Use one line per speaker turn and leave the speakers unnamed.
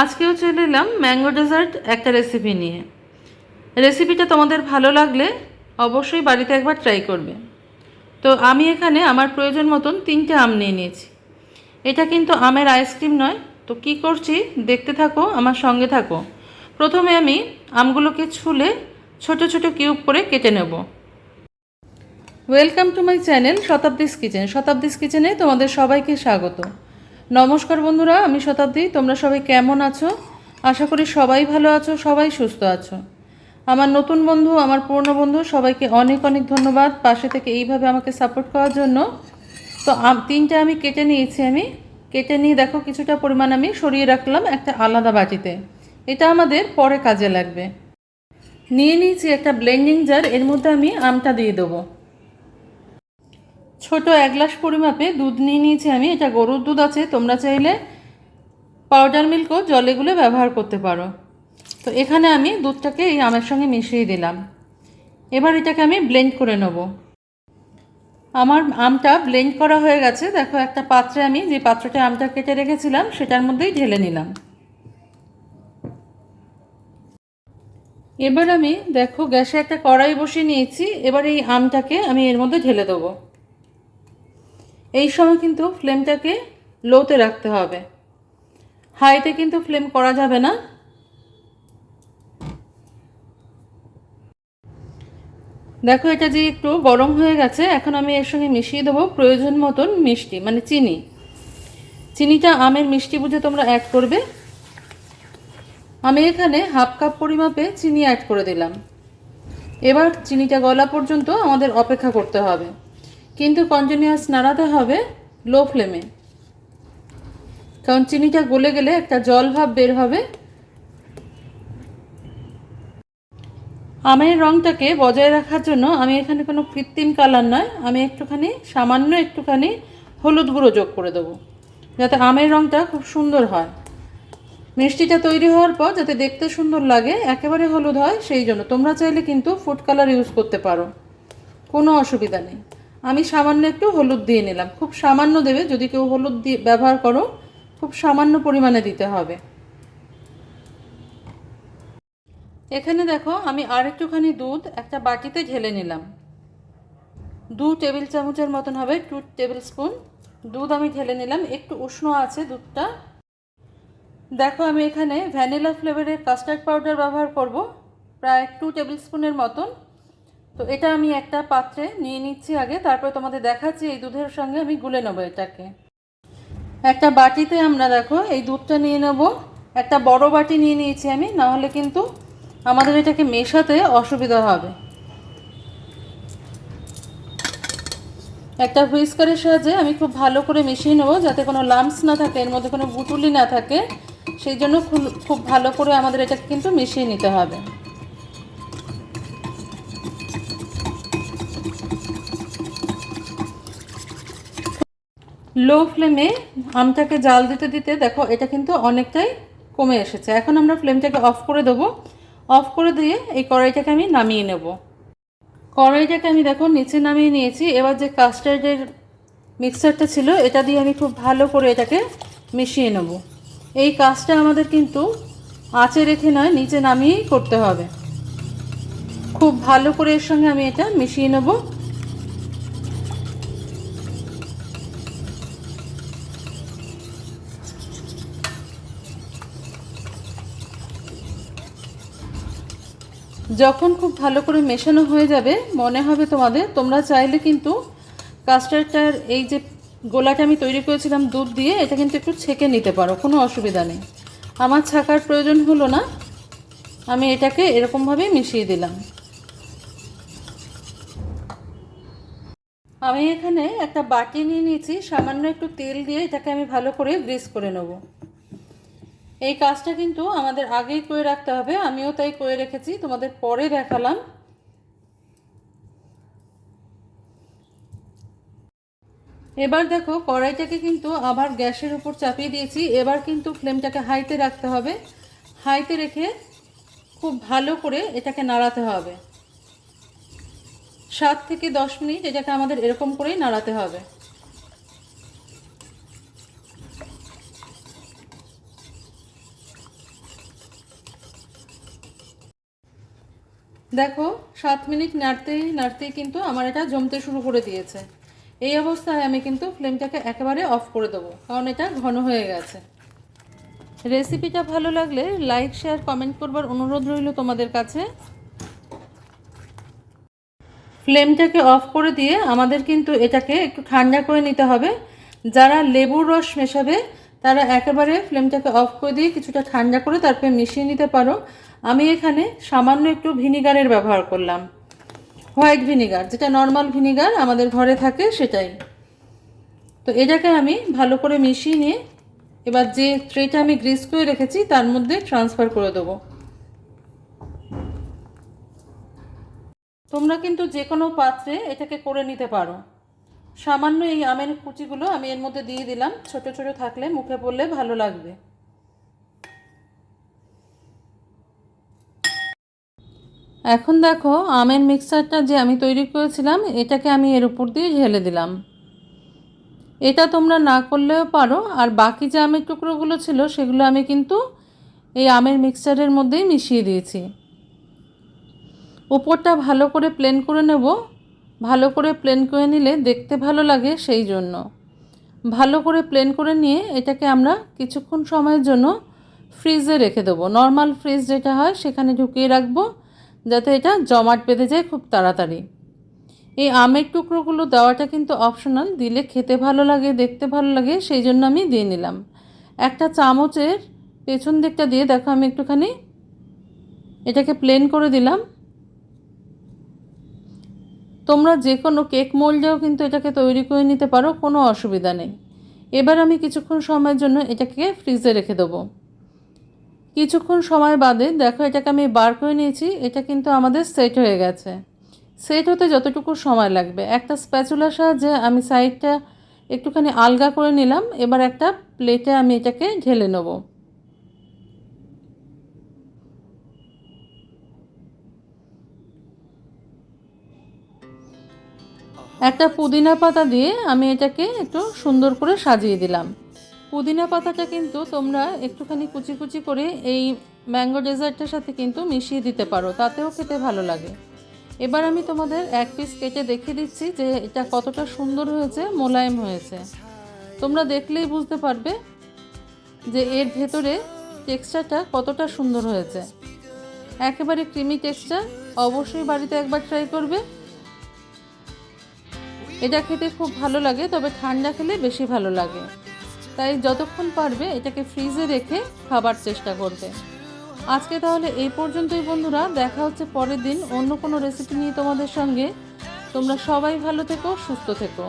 আজকেও চলে এলাম ম্যাঙ্গো ডেজার্ট একটা রেসিপি নিয়ে। রেসিপিটা তোমাদের ভালো লাগলে অবশ্যই বাড়িতে একবার ট্রাই করবে। তো আমি এখানে আমার প্রয়োজন মতন তিনটে আম নিয়ে নিয়েছি। এটা কিন্তু আমের আইসক্রিম নয়, তো কি করছি দেখতে থাকো, আমার সঙ্গে থাকো। প্রথমে আমি আমগুলোকে ছুলে ছোট ছোট কিউব করে কেটে নেব। Welcome to my channel Shatabdi's kitchen Shatabdi's কিচেনে তোমাদের সবাইকে স্বাগত। নমস্কার বন্ধুরা, আমি শতাব্দী। তোমরা সবাই কেমন আছো? আশা করি সবাই ভালো আছো, সবাই সুস্থ আছো। আমার নতুন বন্ধু, আমার পুরনো বন্ধু, সবাইকে অনেক অনেক ধন্যবাদ পাশে থেকে এইভাবে আমাকে সাপোর্ট করার জন্য। তো তিনটে আমি কেটে নিয়েছি আমি। কেটে নিয়ে দেখো কিছুটা পরিমাণ আমি সরিয়ে রাখলাম একটা আলাদা বাটিতে। এটা আমাদের পরে কাজে লাগবে। নিয়ে নিয়েছি একটা ব্লেন্ডিং জার এর মধ্যে আমি আমটা দিয়ে দেবো। ছোট এক গ্লাস পরিমাপে দুধ নিয়ে নিয়েছি আমি। এটা গরুর দুধ আছে, তোমরা চাইলে পাউডার মিল্কও জলে গুলে ব্যবহার করতে পারো। তো এখানে আমি দুধটাকে এই আমের সঙ্গে মিশিয়ে দিলাম। এবার এটাকে আমি ব্লেন্ড করে নেব। আমার আমটা ব্লেন্ড করা হয়ে গেছে। দেখো, একটা পাত্রে আমি যে পাত্রতে আমটা কেটে রেখেছিলাম, সেটার মধ্যেই ঢেলে নিলাম। এবার আমি, দেখো, গ্যাসে একটা কড়াই বসিয়ে নিয়েছি। এবার এই আমটাকে আমি এর মধ্যে ঢেলে দেবো। এই সময় কিন্তু ফ্লেমটাকে লোতে রাখতে হবে। হাইতে কিন্তু ফ্লেম করা যাবে না। দেখো, এটা যে একটু গরম হয়ে গেছে, এখন আমি এর সঙ্গে মিশিয়ে দেবো প্রয়োজন মতন মিষ্টি মানে চিনি। চিনিটা আমের মিষ্টি বুঝে তোমরা অ্যাড করবে। আমি এখানে হাফ কাপ পরিমাপে চিনি অ্যাড করে দিলাম। এবার চিনিটা গলা পর্যন্ত আমাদের অপেক্ষা করতে হবে। কিন্তু কন্টিনিউয়াস নাড়াতে হবে লো ফ্লেমে কারণ চিনিটা গলে গেলে একটা জল ভাব বের হবে। আমের রঙটাকে বজায় রাখার জন্য আমি এখানে কোনো কৃত্রিম কালার নয়, আমি একটুখানি, সামান্য একটুখানি হলুদ গুঁড়ো যোগ করে দেবো, যাতে আমের রঙটা খুব সুন্দর হয়। মিষ্টিটা তৈরি হওয়ার পর যাতে দেখতে সুন্দর লাগে, একেবারে হলুদ হয়, সেই জন্য। তোমরা চাইলে কিন্তু ফুড কালার ইউজ করতে পারো। কোনো অসুবিধা নেই। আমি সামান্য একটু হলুদ দিয়ে নিলাম। খুব সামান্য দেবে, যদি কেউ হলুদ দিয়ে ব্যবহার করো, খুব সামান্য পরিমাণে দিতে হবে। এখানে দেখো, আমি আর একটুখানি দুধ একটা বাটিতে ঢেলে নিলাম। দু টেবিল চামচের মতন হবে টু টেবিল স্পুন দুধ আমি ঢেলে নিলাম। একটু উষ্ণ আছে দুধটা। দেখো, আমি এখানে ভ্যানিলা ফ্লেভারের কাস্টার্ড পাউডার ব্যবহার করব, প্রায় টু টেবিল স্পুনের মতন। তো এটা আমি একটা পাত্রে নিয়ে নিচ্ছি আগে, তারপর তোমাদের দেখাচ্ছি এই দুধের সঙ্গে আমি গুলে নেব এটাকে। একটা বাটিতে আমরা দেখো, এই দুধটা নিয়ে নেব। একটা বড় বাটি নিয়ে নিয়েছি আমি, না হলে কিন্তু আমাদের এটাকে মেশাতে অসুবিধা হবে। একটা হুইস্কারের সাহায্যে আমি খুব ভালো করে মিশিয়ে নেব, যাতে কোনো লাম্পস না থাকে, এর মধ্যে কোনো গুটুলি না থাকে। সেই জন্য খুব ভালো করে আমাদের এটাকে কিন্তু মিশিয়ে নিতে হবে। লো ফ্লেমে আমটাকে জাল দিতে দিতে দেখো এটা কিন্তু অনেকটাই কমে এসেছে। এখন আমরা ফ্লেমটাকে অফ করে দেবো। অফ করে দিয়ে এই কড়াইটাকে আমি নামিয়ে নেব। কড়াইটাকে আমি দেখো নিচে নামিয়ে নিয়েছি। এবার যে কাস্টার্ডের মিক্সারটা ছিল, এটা দিয়ে আমি খুব ভালো করে এটাকে মিশিয়ে নেব। এই কাজটা আমাদের কিন্তু আঁচে রেখে নয়, নিচে নামিয়েই করতে হবে। খুব ভালো করে এর সঙ্গে আমি এটা মিশিয়ে নেব। যখন খুব ভালো করে মেশানো হয়ে যাবে, মনে হবে তোমাদের, তোমরা চাইলে কিন্তু কাস্টার্ডটার এই যে গোলাটা আমি তৈরি করেছিলাম দুধ দিয়ে, এটা কিন্তু একটু ছেঁকে নিতে পারো, কোনো অসুবিধা নেই। আমার ছাকার প্রয়োজন হলো না, আমি এটাকে এরকমভাবেই মিশিয়ে দিলাম। আমি এখানে একটা বাটি নিয়ে নিয়েছি, সামান্য একটু তেল দিয়ে এটাকে আমি ভালো করে গ্রিস করে নেব। এই কাজটা কিন্তু আমাদের আগেই করে রাখতে হবে, আমিও তাই করে রেখেছি, তোমাদের পরে দেখালাম। এবার দেখো, কড়াইটাকে কিন্তু আবার গ্যাসের উপর চাপিয়ে দিয়েছি, এবার কিন্তু ফ্লেমটাকে হাইতে রাখতে হবে। হাইতে রেখে খুব ভালো করে এটাকে নাড়াতে হবে। সাত থেকে দশ মিনিট এটাকে আমাদের এরকম করেই নাড়াতে হবে। দেখো, সাত মিনিট নাড়তেই নাড়তেই কিন্তু আমার এটা জমতে শুরু করে দিয়েছে। এই অবস্থায় আমি কিন্তু ফ্লেমটাকে একেবারে অফ করে দেবো, কারণ এটা ঘন হয়ে গেছে। রেসিপিটা ভালো লাগলে লাইক, শেয়ার, কমেন্ট করবার অনুরোধ রইল তোমাদের কাছে। ফ্লেমটাকে অফ করে দিয়ে আমাদের কিন্তু এটাকে একটু ঠান্ডা করে নিতে হবে। যারা লেবুর রস মেশাবে তারা একেবারে ফ্লেমটাকে অফ করে দিয়ে কিছুটা ঠান্ডা করে তারপরে মিশিয়ে নিতে পারো। আমি এখানে সামান্য একটু ভিনিগারের ব্যবহার করলাম। হোয়াইট ভিনিগার, যেটা নর্মাল ভিনিগার আমাদের ঘরে থাকে সেটাই। তো এটাকে আমি ভালো করে মিশিয়ে নিয়ে এবার যে ট্রেটা আমি গ্রিস করে রেখেছি তার মধ্যে ট্রান্সফার করে দেবো। তোমরা কিন্তু যে কোনো পাত্রে এটাকে করে নিতে পারো। সামান্য এই আমের কুচিগুলো আমি এর মধ্যে দিয়ে দিলাম। ছোট ছোট থাকলে মুখে পড়লে ভালো লাগবে। এখন দেখো, আমের মিক্সারটা যে আমি তৈরি করেছিলাম, এটাকে আমি এর উপর দিয়ে ঢেলে দিলাম। এটা তোমরা না করলেও পারো, আর বাকি যে আমের টুকরোগুলো ছিল, সেগুলো আমি কিন্তু এই আমের মিক্সচারের মধ্যেই মিশিয়ে দিয়েছি। উপরটা ভালো করে প্লেন করে নেব। ভালো করে প্লেন করে নিলে দেখতে ভালো লাগে সেই জন্য। ভালো করে প্লেন করে নিয়ে এটাকে আমরা কিছুক্ষণ সময়ের জন্য ফ্রিজে রেখে দেবো। নর্মাল ফ্রিজ যেটা হয় সেখানে ঢুকিয়ে রাখব যাতে এটা জমাট বেঁধে যায় খুব তাড়াতাড়ি। এই আমের টুকরোগুলো দেওয়াটা কিন্তু অপশনাল দিলে খেতে ভালো লাগে, দেখতে ভালো লাগে, সেই জন্য আমি দিয়ে নিলাম। একটা চামচের পেছন দিকটা দিয়ে দেখো আমি একটুখানি এটাকে প্লেন করে দিলাম। তোমরা যে কোনো কেক মোল্ডেও কিন্তু এটাকে তৈরি করে নিতে পারো, কোনো অসুবিধা নেই। এবার আমি কিছুক্ষণ সময়ের জন্য এটাকে ফ্রিজে রেখে দেবো। কিছুক্ষণ সময় বাদে দেখো এটাকে আমি বার করে নিয়েছি, এটা কিন্তু আমাদের সেট হয়ে গেছে। সেট হতে যতটুকু সময় লাগবে। একটা স্প্যাচুলার সাহায্যে আমি সাইডটা একটুখানি আলগা করে নিলাম, এবার একটা প্লেটে আমি এটাকে ঢেলে নেব। একটা পুদিনা পাতা দিয়ে আমি এটাকে একটু সুন্দর করে সাজিয়ে দিলাম। পুদিনা পাতাটা কিন্তু তোমরা একটুখানি কুচি কুচি করে এই ম্যাঙ্গো ডেজার্টের সাথে কিন্তু মিশিয়ে দিতে পারো, তাতেও খেতে ভালো লাগে। এবার আমি তোমাদের এক পিস কেটে দেখিয়ে দিচ্ছি যে এটা কতটা সুন্দর হয়েছে, মোলায়েম হয়েছে। তোমরা দেখলেই বুঝতে পারবে যে এর ভেতরে টেক্সচারটা কতটা সুন্দর হয়েছে। একেবারে ক্রিমি টেক্সচার, অবশ্যই বাড়িতে একবার ট্রাই করবে। এটা খেতে খুব ভালো লাগে, তবে ঠান্ডা খেলে বেশি ভালো লাগে। তাই যতক্ষণ পারবে এটাকে ফ্রিজে রেখে খাবার চেষ্টা করবে। আজকে তাহলে এই পর্যন্তই বন্ধুরা, দেখা হচ্ছে পরের দিন অন্য কোনো রেসিপি নিয়ে তোমাদের সঙ্গে। তোমরা সবাই ভালো থেকো, সুস্থ থেকো।